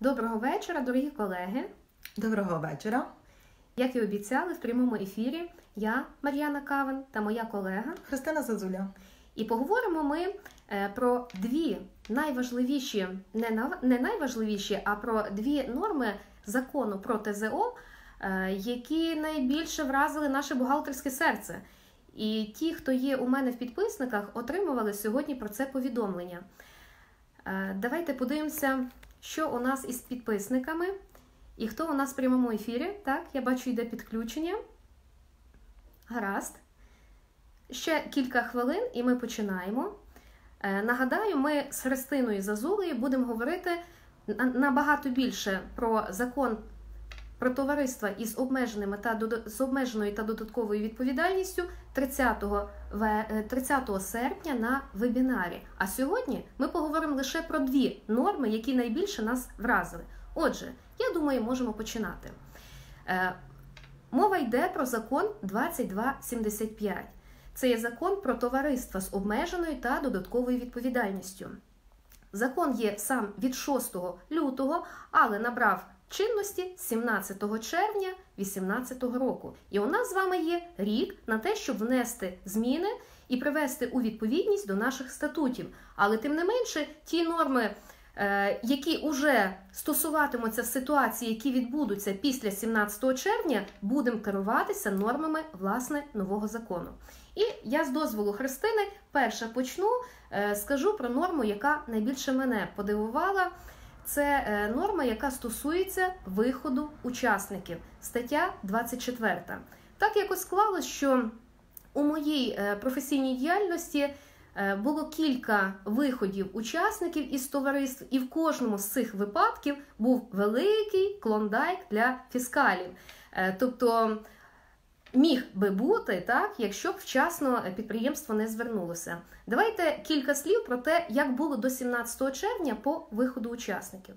Доброго вечора, дорогі колеги. Доброго вечора. Як і обіцяли, в прямому ефірі я, Мар'яна Кавен, та моя колега. Христина Зазуля. І поговоримо ми е, про дві найважливіші, не на- не найважливіші, а про дві норми закону про ТЗО, е, які найбільше вразили наше бухгалтерське серце. І ті, хто є у мене в підписниках, отримували сьогодні про це повідомлення. Е, Давайте подивимося, що у нас із підписниками і хто у нас в прямому ефірі. Так, я бачу, йде підключення. Гаразд. Ще кілька хвилин і ми починаємо. Е, Нагадаю, ми з Христиною Зазулею будемо говорити набагато більше про закон про товариства із обмеженими та з обмеженою та додатковою відповідальністю 30, е, 30 серпня на вебінарі. А сьогодні ми поговоримо лише про дві норми, які найбільше нас вразили. Отже, я думаю, можемо починати. Е, Мова йде про закон 2275. Це є закон про товариства з обмеженою та додатковою відповідальністю. Закон є сам від 6 лютого, але набрав чинності 17 червня 2018 року. І у нас з вами є рік на те, щоб внести зміни і привести у відповідність до наших статутів. Але тим не менше, ті норми, е, які вже стосуватимуться ситуації, які відбудуться після 17 червня, будемо керуватися нормами власне нового закону. І я з дозволу Христини перше почну, е, скажу про норму, яка найбільше мене подивувала. Це е, норма, яка стосується виходу учасників, стаття 24. Так якось склалось, що у моїй е, професійній діяльності е, було кілька виходів учасників із товариств, і в кожному з цих випадків був великий клондайк для фіскалів. Тобто міг би бути так, якщо б вчасно підприємство не звернулося. Давайте кілька слів про те, як було до 17 червня по виходу учасників.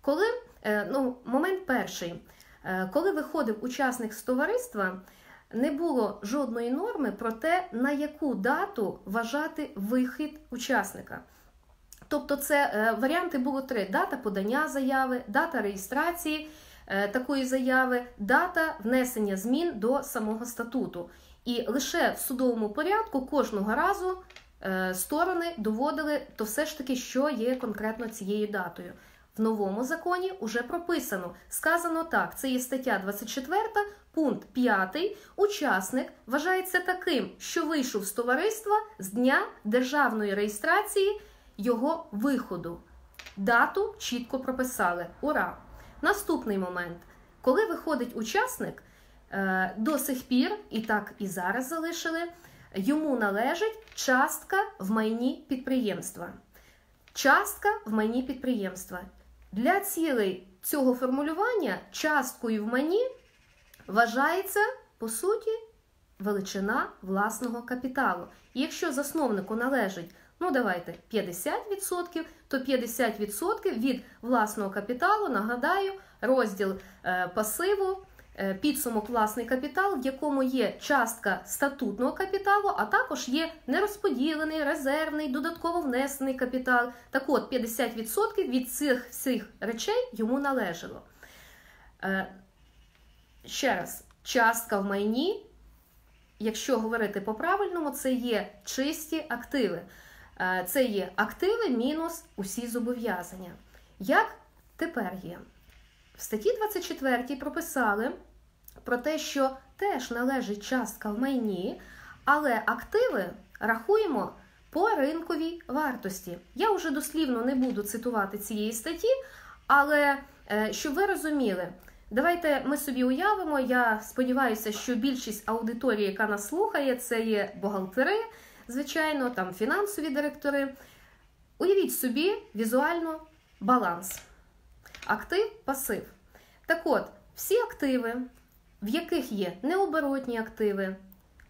Коли е, ну, момент перший, Е, коли виходив учасник з товариства, не було жодної норми про те, на яку дату вважати вихід учасника. Тобто, це е, варіанти було три: дата подання заяви, дата реєстрації такої заяви, дата внесення змін до самого статуту. І лише в судовому порядку кожного разу е, сторони доводили то все ж таки, що є конкретно цією датою. В новому законі вже прописано, сказано так: це є стаття 24, пункт 5. Учасник вважається таким, що вийшов з товариства з дня державної реєстрації його виходу. Дату чітко прописали. Ура! Наступний момент. Коли виходить учасник, е, до сих пір, і так і зараз залишили, йому належить частка в майні підприємства. Частка в майні підприємства. Для цілей цього формулювання часткою в майні вважається, по суті, величина власного капіталу. І якщо засновнику належить, ну давайте 50%, то 50% від власного капіталу, нагадаю, розділ е, пасиву, е, підсумок власний капітал, в якому є частка статутного капіталу, а також є нерозподілений, резервний, додатково внесений капітал. Так от 50% від цих всіх речей йому належало. Е, Ще раз, частка в майні, якщо говорити по-правильному, це є чисті активи. Е, Це є активи мінус усі зобов'язання. Як тепер є? В статті 24 прописали про те, що теж належить частка в майні, але активи рахуємо по ринковій вартості. Я вже дослівно не буду цитувати цієї статті, але е, щоб ви розуміли, давайте ми собі уявимо. Я сподіваюся, що більшість аудиторії, яка нас слухає, це є бухгалтери, звичайно, там фінансові директори. Уявіть собі візуально баланс. Актив, пасив. Так от, всі активи, в яких є необоротні активи,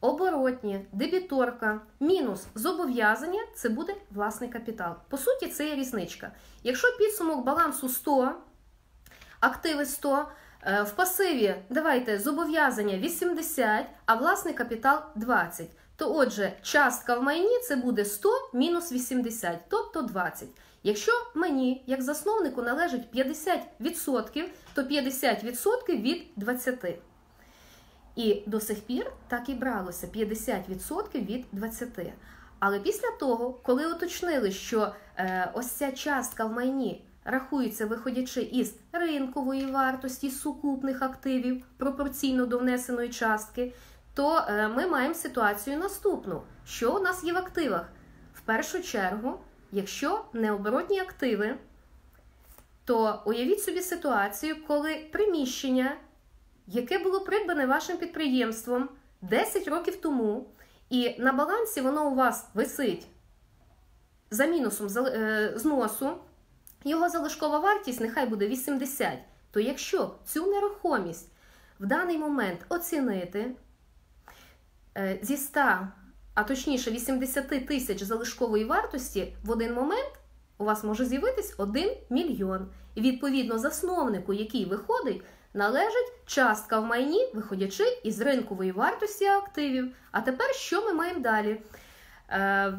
оборотні, дебіторка, мінус зобов'язання це буде власний капітал. По суті, це є різничка. Якщо підсумок балансу 100, активи 100, е, в пасиві давайте зобов'язання 80, а власний капітал 20. То отже, частка в майні це буде 100 мінус 80, тобто 20. Якщо мені, як засновнику, належить 50%, то 50% від 20%. І до сих пір так і бралося 50% від 20%. Але після того, коли уточнили, що е, ось ця частка в майні рахується, виходячи із ринкової вартості сукупних активів пропорційно до внесеної частки, то е, ми маємо ситуацію наступну: що у нас є в активах? В першу чергу, якщо необоротні активи, то уявіть собі ситуацію, коли приміщення, яке було придбане вашим підприємством 10 років тому, і на балансі воно у вас висить за мінусом е, зносу, його залишкова вартість нехай буде 80. То якщо цю нерухомість в даний момент оцінити зі 100, а точніше 80 тисяч залишкової вартості, в один момент у вас може з'явитись 1 мільйон. І відповідно засновнику, який виходить, належить частка в майні, виходячи із ринкової вартості активів. А тепер що ми маємо далі? Е,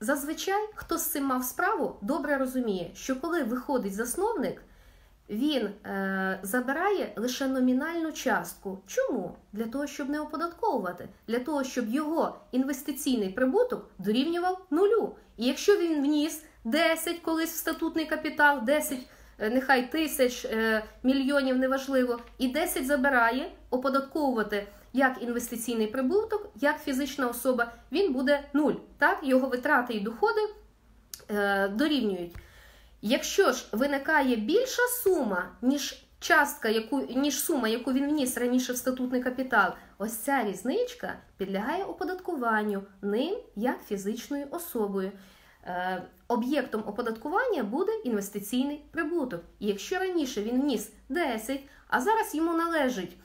Зазвичай, хто з цим мав справу, добре розуміє, що коли виходить засновник, він е, забирає лише номінальну частку. Чому? Для того, щоб не оподатковувати, для того, щоб його інвестиційний прибуток дорівнював нулю. І якщо він вніс 10 колись в статутний капітал, 10 Е, нехай тисяч е, мільйонів неважливо, і 10 забирає оподатковувати як інвестиційний прибуток, як фізична особа, він буде нуль. Так, його витрати і доходи е, дорівнюють. Якщо ж виникає більша сума, ніж частка, яку ніж сума, яку він вніс раніше в статутний капітал, ось ця різничка підлягає оподаткуванню ним як фізичною особою. Е, об'єктом оподаткування буде інвестиційний прибуток. І якщо раніше він вніс 10, а зараз йому належить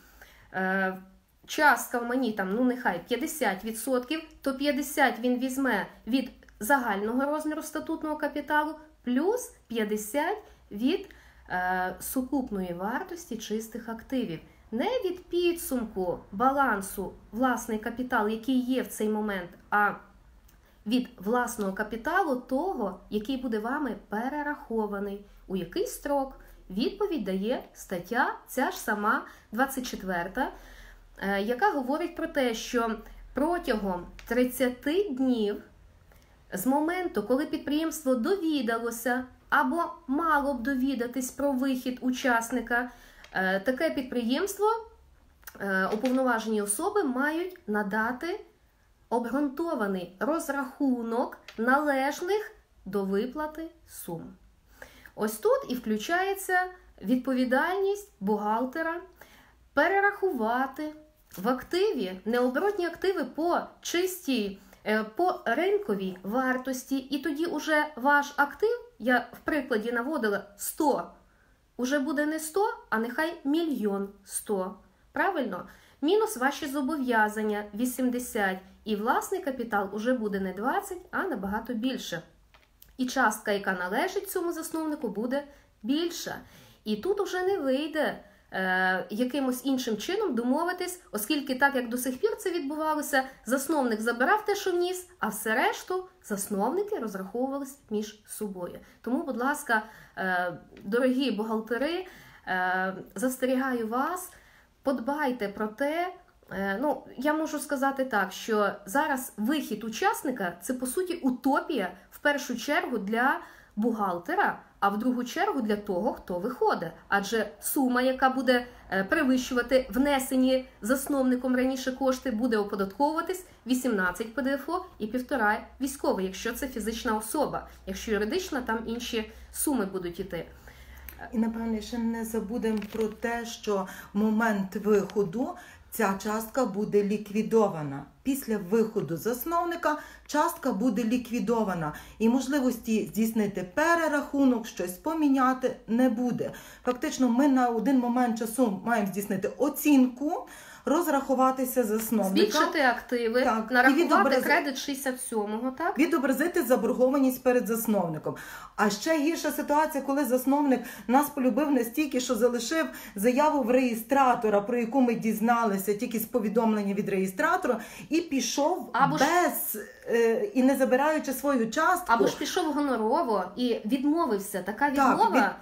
е, частка в мені там, ну нехай 50%, то 50 він візьме від загального розміру статутного капіталу, плюс 50 від е, сукупної вартості чистих активів. Не від підсумку балансу власний капітал, який є в цей момент, а від власного капіталу того, який буде вами перерахований, у який строк. Відповідь дає стаття, ця ж сама 24, е, яка говорить про те, що протягом 30 днів з моменту, коли підприємство довідалося або мало б довідатись про вихід учасника, е, таке підприємство е, уповноважені особи мають надати обґрунтований розрахунок належних до виплати сум. Ось тут і включається відповідальність бухгалтера перерахувати в активі необоротні активи по чистій, по ринковій вартості, і тоді уже ваш актив, я в прикладі наводила 100, уже буде не 100, а нехай мільйон 100. Правильно? Мінус ваші зобов'язання 80. І власний капітал уже буде не 20, а набагато більше. І частка, яка належить цьому засновнику, буде більша. І тут уже не вийде е, якимось іншим чином домовитись, оскільки, так як до сих пір це відбувалося, засновник забирав те, що вніс, а все решту засновники розраховувались між собою. Тому, будь ласка, е, дорогі бухгалтери, е, застерігаю вас, подбайте про те. Е, ну, я можу сказати так, що зараз вихід учасника це по суті утопія в першу чергу для бухгалтера, а в другу чергу для того, хто виходить. Адже сума, яка буде е, перевищувати внесені засновником раніше кошти, буде оподатковуватись 18 ПДФО і півтора військовий, якщо це фізична особа. Якщо юридична, там інші суми будуть іти. І напевне ще не забудемо про те, що момент виходу ця частка буде ліквідована. Після виходу засновника частка буде ліквідована і можливості здійснити перерахунок, щось поміняти не буде. Фактично, ми на один момент часу маємо здійснити оцінку розрахуватися засновником. Збільшити активи, так, нарахувати відобраз... кредит 67-го, так? Відобразити заборгованість перед засновником. А ще гірша ситуація, коли засновник нас полюбив настільки, що залишив заяву в реєстратора, про яку ми дізналися тільки з повідомлення від реєстратора, і пішов Або ж- без е, і не забираючи свою частку. Або ж пішов гонорово і відмовився. Така Так, відмова, е,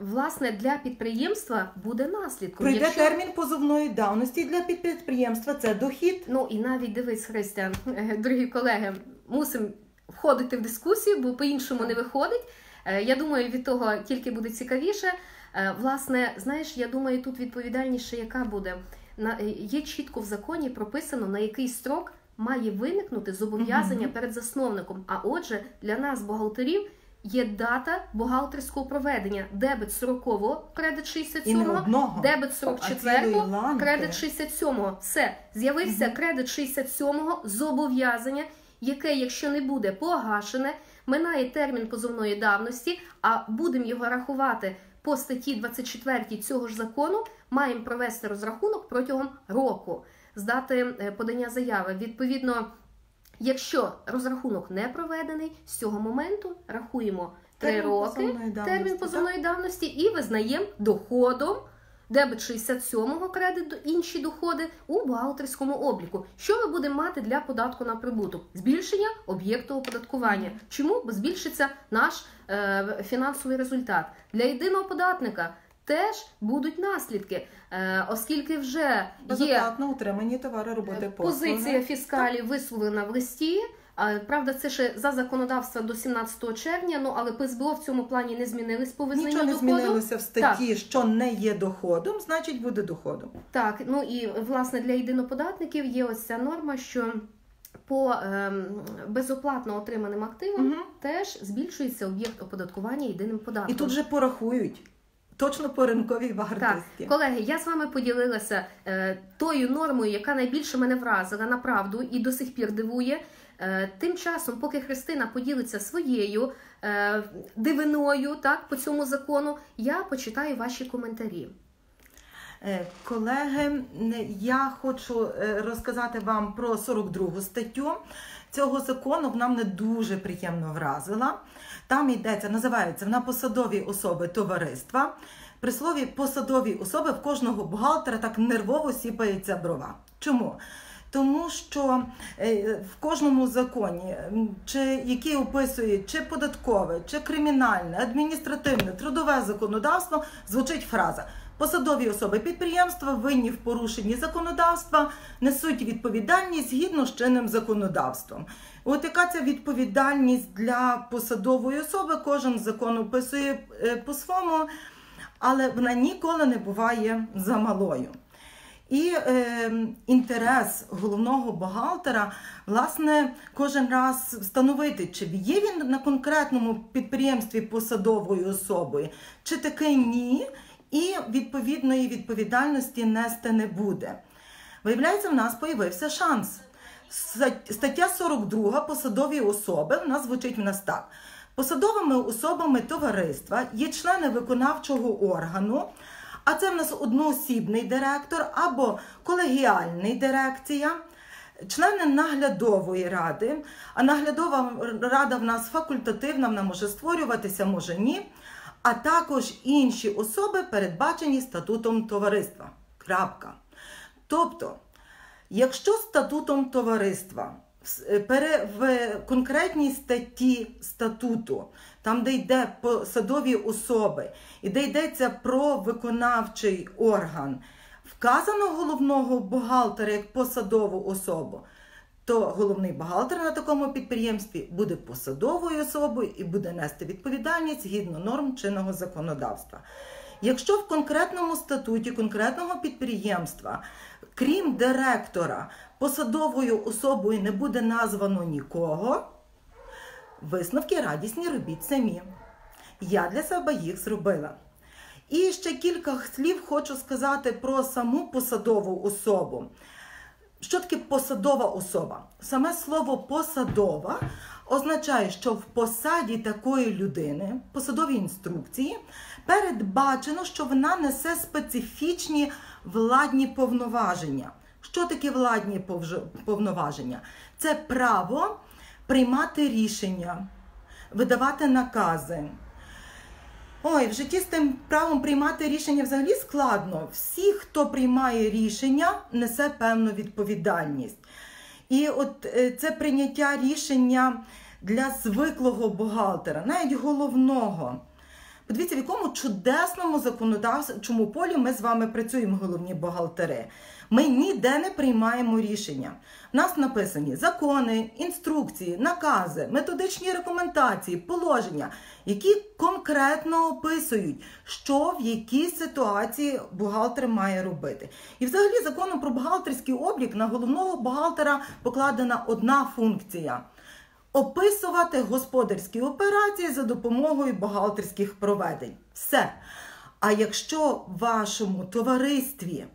власне, для підприємства буде наслідком. Пройде Якщо- термін позовної давності для підприємства. Це дохід. Ну і навіть дивись, Христя, е, дорогі колеги, мусимо входити в дискусію, бо по-іншому не виходить. Е, Я думаю, від того тільки буде цікавіше. Е, Власне, знаєш, я думаю, тут відповідальніше, яка буде на е, є чітко в законі прописано на який строк має виникнути зобов'язання перед засновником. А отже, для нас, бухгалтерів, є дата бухгалтерського проведення дебет 40-го, кредит І не 67-го, дебет а цілої 44-го. Кредит 67-го. Все, з'явився Мгм. кредит 67-го зобов'язання, яке, якщо не буде погашене, минає термін позовної давності, а будемо його рахувати по статті 24 цього ж закону, маємо провести розрахунок протягом року, здати е, подання заяви. Відповідно, якщо розрахунок не проведений, з цього моменту рахуємо 3 Термін роки позовної термін позовної давності і визнаємо доходом дебет 67-го кредит, інші доходи у бухгалтерському обліку. Що ми будемо мати для податку на прибуток? Збільшення об'єкту оподаткування. Чому? Бо збільшиться наш е, фінансовий результат. Для єдиного податника теж будуть наслідки, е, оскільки вже є утримані товари роботи послуги. Позиція фіскалів висловлена в листі. Правда, це ще за законодавства до 17 червня. Ну але ПСБО в цьому плані не змінились по визнанню Нічого не доходу. змінилося в статті, що не є доходом, значить буде доходом. Так, ну і власне для єдиноподатників є ось ця норма, що по ем, безоплатно отриманим активам Мгм. теж збільшується об'єкт оподаткування єдиним податком. І тут же порахують точно по ринковій Так, колеги, я з вами поділилася е, тою нормою, яка найбільше мене вразила направду і до сих пір дивує. Е, тим часом, поки Христина поділиться своєю е, дивиною так, по цьому закону, я почитаю ваші коментарі. Е, Колеги, я хочу е, розказати вам про 42 статтю цього закону. Вона мене дуже приємно вразила. Там йдеться, називається на посадові особи товариства. При слові посадові особи в кожного бухгалтера так нервово сіпається брова. Чому? Тому що е, в кожному законі, чи який описує чи податкове, чи кримінальне, адміністративне, трудове законодавство, звучить фраза. Посадові особи підприємства винні в порушенні законодавства несуть відповідальність згідно з чинним законодавством. От яка ця відповідальність для посадової особи? Кожен закон описує е, по-своєму, але вона ніколи не буває замалою. І е, інтерес головного бухгалтера, власне, кожен раз встановити, чи є він на конкретному підприємстві посадовою особою, чи таки ні, і відповідної відповідальності нести не буде. Виявляється, в нас появився шанс. Стаття 42 посадові особи в нас звучить в нас так. Посадовими особами товариства є члени виконавчого органу, а це в нас одноосібний директор або колегіальний дирекція, члени наглядової ради. А наглядова рада в нас факультативна, вона може створюватися, може ні. А також інші особи, передбачені статутом товариства. Крапка. Тобто, якщо статутом товариства е, в конкретній статті статуту, там, де йде посадові особи, і де йдеться про виконавчий орган, вказано головного бухгалтера як посадову особу, то головний бухгалтер на такому підприємстві буде посадовою особою і буде нести відповідальність згідно норм чинного законодавства. Якщо в конкретному статуті конкретного підприємства, крім директора, посадовою особою не буде названо нікого, висновки радісні робіть самі. Я для себе їх зробила. І ще кілька слів хочу сказати про саму посадову особу. Що таке посадова особа? Саме слово посадова означає, що в посаді такої людини, посадовій інструкції, передбачено, що вона несе специфічні владні повноваження. Що таке владні повноваження? Це право приймати рішення, видавати накази. Ой, в житті з тим правом приймати рішення взагалі складно. Всі, хто приймає рішення, несе певну відповідальність. І от е, це прийняття рішення для звиклого бухгалтера, навіть головного. Подивіться, в якому чудесному законодавчому полі ми з вами працюємо, головні бухгалтери. Ми ніде не приймаємо рішення. У нас написані закони, інструкції, накази, методичні рекомендації, положення, які конкретно описують, що в якій ситуації бухгалтер має робити. І взагалі законом про бухгалтерський облік на головного бухгалтера покладена одна функція. Описувати господарські операції за допомогою бухгалтерських проведень. Все. А якщо в вашому товаристві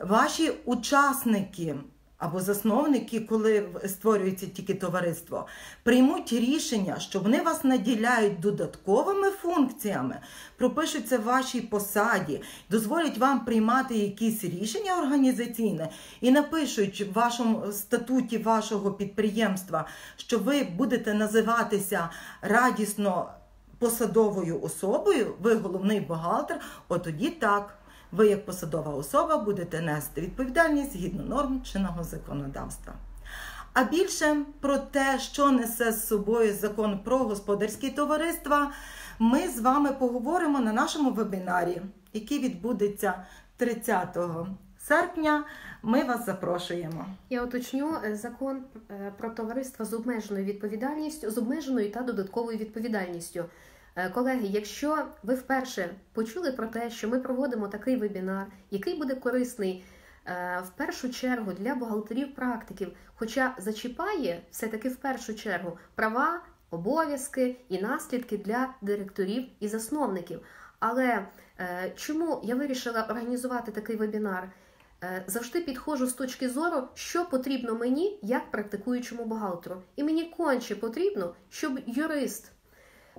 ваші учасники або засновники, коли створюється тільки товариство, приймуть рішення, що вони вас наділяють додатковими функціями, пропишуться в вашій посаді, дозволять вам приймати якісь рішення організаційне і напишуть в вашому статуті вашого підприємства, що ви будете називатися радісно посадовою особою, ви головний бухгалтер, от тоді так ви, як посадова особа, будете нести відповідальність згідно норм чинного законодавства. А більше про те, що несе з собою закон про господарські товариства, ми з вами поговоримо на нашому вебінарі, який відбудеться 30 серпня. Ми вас запрошуємо. Я уточню е, закон е, про товариства з обмеженою відповідальністю, з обмеженою та додатковою відповідальністю. Е, колеги, якщо ви вперше почули про те, що ми проводимо такий вебінар, який буде корисний е, в першу чергу для бухгалтерів-практиків, хоча зачіпає все-таки в першу чергу права, обов'язки і наслідки для директорів і засновників. Але е, чому я вирішила організувати такий вебінар? Завжди підходжу з точки зору, що потрібно мені як практикуючому бухгалтеру. І мені конче потрібно, щоб юрист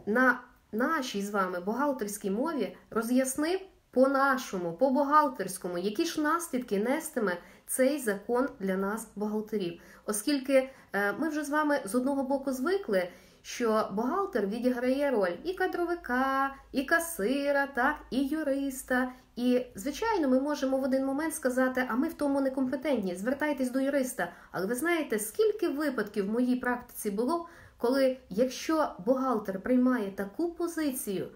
на нашій з вами бухгалтерській мові роз'яснив по-нашому, по-бухгалтерському, які ж наслідки нестиме цей закон для нас, бухгалтерів. Оскільки е, ми вже з вами з одного боку звикли, що бухгалтер відіграє роль і кадровика, і касира, так, і юриста. І, звичайно, ми можемо в один момент сказати, а ми в тому некомпетентні, звертайтесь до юриста. Але ви знаєте, скільки випадків в моїй практиці було, коли якщо бухгалтер приймає таку позицію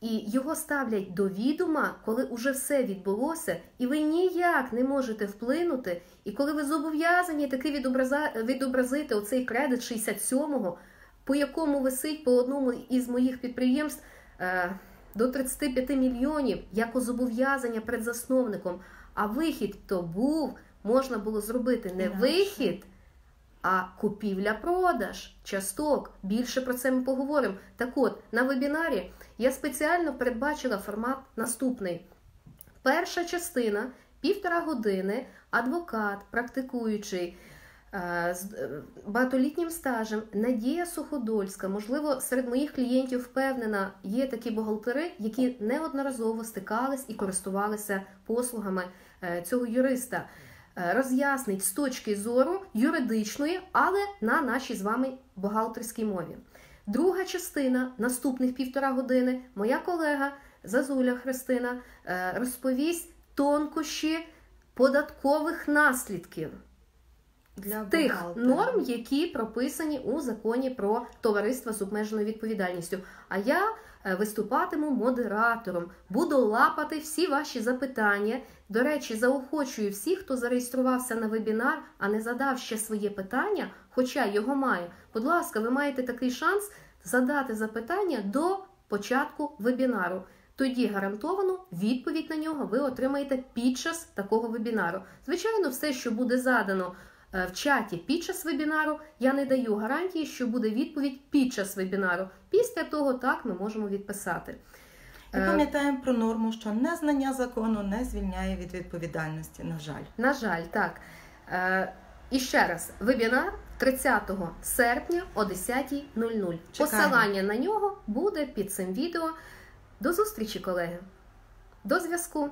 і його ставлять до відома, коли уже все відбулося, і ви ніяк не можете вплинути, і коли ви зобов'язані таки відобразити оцей кредит 67-го, по якому висить по одному із моїх підприємств е, до 35 мільйонів як зобов'язання перед засновником, а вихід то був, можна було зробити не вихід. А купівля-продаж, часток. Більше про це ми поговоримо. Так от, на вебінарі я спеціально передбачила формат наступний. Перша частина півтора години, адвокат, практикуючий е, з е, багатолітнім стажем, Надія Суходольська, можливо, серед моїх клієнтів впевнена, є такі бухгалтери, які неодноразово стикались і користувалися послугами е, цього юриста. Е, роз'яснить з точки зору юридичної, але на нашій з вами бухгалтерській мові. Друга частина наступних півтора години моя колега Зазуля Христина е, розповість тонкощі податкових наслідків для тих норм, які прописані у законі про товариство з обмеженою відповідальністю. А я е, виступатиму модератором, буду лапати всі ваші запитання. До речі, заохочую всіх, хто зареєструвався на вебінар, а не задав ще своє питання, хоча його маю. Будь ласка, ви маєте такий шанс задати запитання до початку вебінару. Тоді гарантовано відповідь на нього ви отримаєте під час такого вебінару. Звичайно, все, що буде задано Е, в чаті під час вебінару. Я не даю гарантії, що буде відповідь під час вебінару. Після того так ми можемо відписати. І е, пам'ятаємо про норму, що незнання закону не звільняє від відповідальності. На жаль, на жаль, так. Е, і ще раз, вебінар 30 серпня о 10.00. Посилання на нього буде під цим відео. До зустрічі, колеги. До зв'язку.